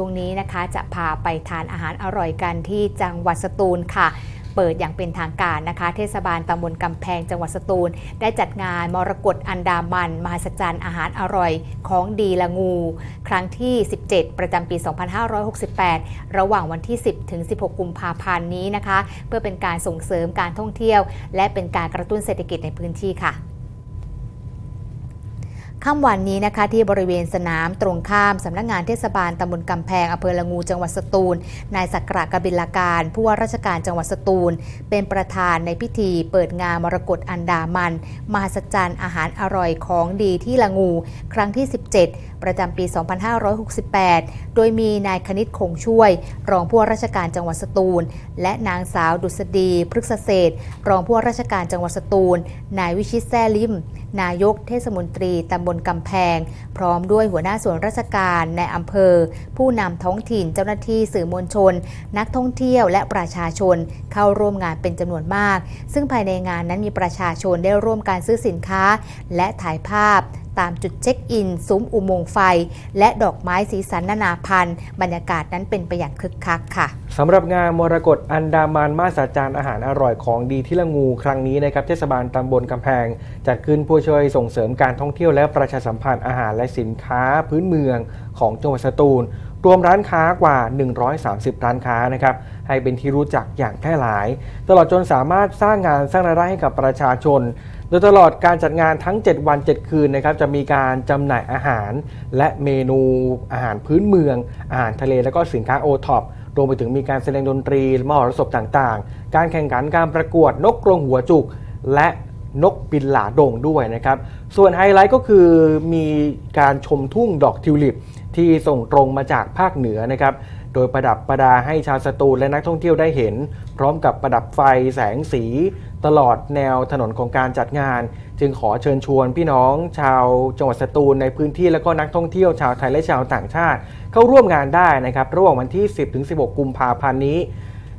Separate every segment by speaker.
Speaker 1: ช่วงนี้นะคะ จะพาไปทานอาหารอร่อยกันที่จังหวัดสตูลค่ะเปิดอย่างเป็นทางการนะคะ เทศบาลตำบลกำแพงจังหวัดสตูล ได้จัดงานมรกตอันดามัน มหัศจรรย์อาหารอร่อยของดีละงู ครั้งที่ 17 ประจำปี 2568 ระหว่างวันที่ 10 ถึง 16 กุมภาพันธ์นี้นะคะ เพื่อเป็นการส่งเสริมการท่องเที่ยว และเป็นการกระตุ้นเศรษฐกิจในพื้นที่ค่ะ ค่ำวันนี้นะคะที่บริเวณสนามตรงข้ามสำนักงานเทศบาลตำบลกำแพงอำเภอละงูจังหวัดสตูล นายสักกระกบิลการ ผู้ว่าราชการจังหวัดสตูล เป็นประธานในพิธีเปิดงานมรกตอันดามัน มหัศจรรย์อาหารอร่อยของดีที่ละงู ครั้งที่ 17ประจำปี 2568 โดยมีนายคณิตคงช่วย รองผู้ว่าราชการจังหวัดสตูล และนางสาวดุษฎีพฤกษเศรษฐรองผู้ว่าราชการจังหวัดสตูล นายวิชิตแซ่ลิม นายกเทศมนตรีตำบลกำแพง พร้อมด้วยหัวหน้าส่วนราชการในอำเภอ ผู้นำท้องถิ่นเจ้าหน้าที่สื่อมวลชน นักท่องเที่ยวและประชาชนเข้าร่วมงานเป็นจำนวนมาก ซึ่งภายในงานนั้นมีประชาชนได้ร่วมการซื้อสินค้า และถ่ายภาพ ตามจุดเช็คอิน ซุ้มอุโมงค์ไฟ และดอกไม้สีสันนานาพันธุ์บรรยากาศนั้นเป็นไปอย่างคึกคักค่ะ
Speaker 2: สำหรับงานมรกตอันดามันมาสจารย์อาหารอร่อยของดีที่ละงูครั้งนี้นะครับเทศบาลตำบลกำแพง จัดขึ้นเพื่อช่วยส่งเสริมการท่องเที่ยวและประชาสัมพันธ์อาหารและสินค้าพื้นเมืองของจังหวัดสตูล รวมร้านค้ากว่า 130 ร้านค้านะครับ ให้เป็นที่รู้จักอย่างแพร่หลาย ตลอดจนสามารถสร้างงานสร้างรายได้ให้กับประชาชน โดยตลอดการจัดงานทั้ง 7 วัน 7 คืนนะครับ จะมีการจำหน่ายอาหาร และเมนูอาหารพื้นเมือง อาหารทะเล และก็สินค้าโอท็อปรวมไปถึงมีการแสดงดนตรีมหรสพต่างๆ การแข่งขันการประกวดนกกรงหัวจุก และ นกบินหลาดงด้วยนะครับ ส่วนไฮไลท์ก็คือมีการชมทุ่งดอกทิวลิปที่ส่งตรงมาจากภาคเหนือนะครับ โดยประดับประดาให้ชาวสตูลและนักท่องเที่ยวได้เห็น พร้อมกับประดับไฟแสงสี ตลอดแนวถนนของการจัดงาน จึงขอเชิญชวนพี่น้องชาวจังหวัดสตูลในพื้นที่และก็นักท่องเที่ยวชาวไทยและชาวต่างชาติ เข้าร่วมงานได้นะครับ ระหว่างวันที่ 10ถึง16 กุมภาพันธ์นี้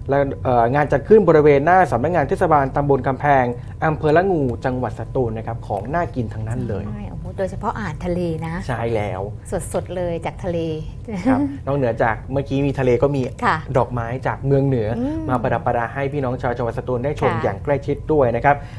Speaker 2: และเอ่องานจัดขึ้นบริเวณหน้าสำนักงานเทศบาลตำบลกำแพงอำเภอละงูจังหวัดสตูลนะครับของน่ากินทั้งนั้นเลย
Speaker 1: ใช่โอ้โหโดยเฉพาะอาหารทะเลนะ
Speaker 2: ใช่แล้ว
Speaker 1: สดๆเลยจากทะเล
Speaker 2: ครับนอกเหนือจากเมื่อกี้มีทะเลก็มี
Speaker 1: ค่ะ
Speaker 2: ดอกไม้จากเมืองเหนืออ
Speaker 1: ม
Speaker 2: มาประดับประดาให้พี่น้องชาวจังหวัดสตูลได้ชม
Speaker 1: ค่ะ
Speaker 2: อย่างใกล้ชิดด้วยนะครับ